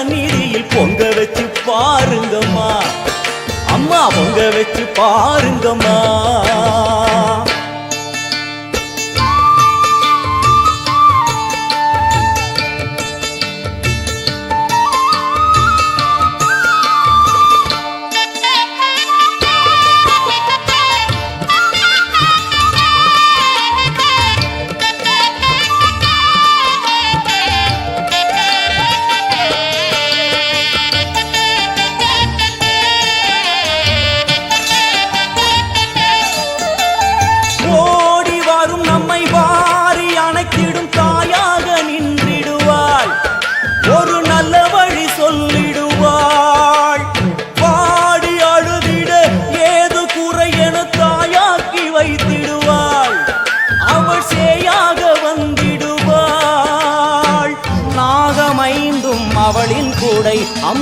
சந்நிதியில் பொங்க வச்சு பாருங்கம்மா. அம்மா பொங்க வச்சு பாருங்கம்மா.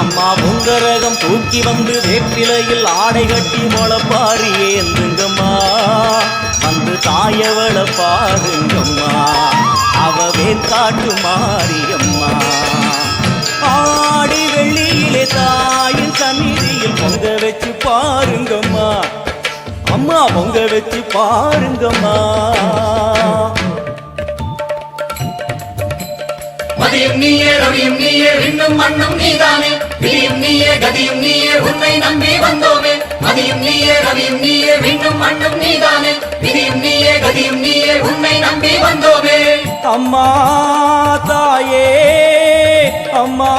அம்மா பொங்கரகம் தூக்கி வந்து வேப்பிலையில் ஆடை கட்டி முளப்பாரி ஏந்துங்கம்மா. வந்து தாயவள பாருங்கம்மா அவ வேற்காட்டு மாரியம்மா. ஆடி வெள்ளியிலே தாயின் சந்நிதியில் பொங்க வச்சு பாருங்கம்மா. அம்மா பொங்க வச்சு பாருங்கம்மா. மதியம் நீயே ரவியும் நீயே விண்ணும் மண்ணும் நீதானே. விதியும் நீயே கதியும் நீயே உன்னை நம்பி வந்தோமே. மதியும் நீயே ரவியும் நீயே விண்ணும் மண்ணும் நீதானே. விதியும் நீயே கதியும் நீயே உன்னை நம்பி வந்தோமே. அம்மா தாயே அம்மா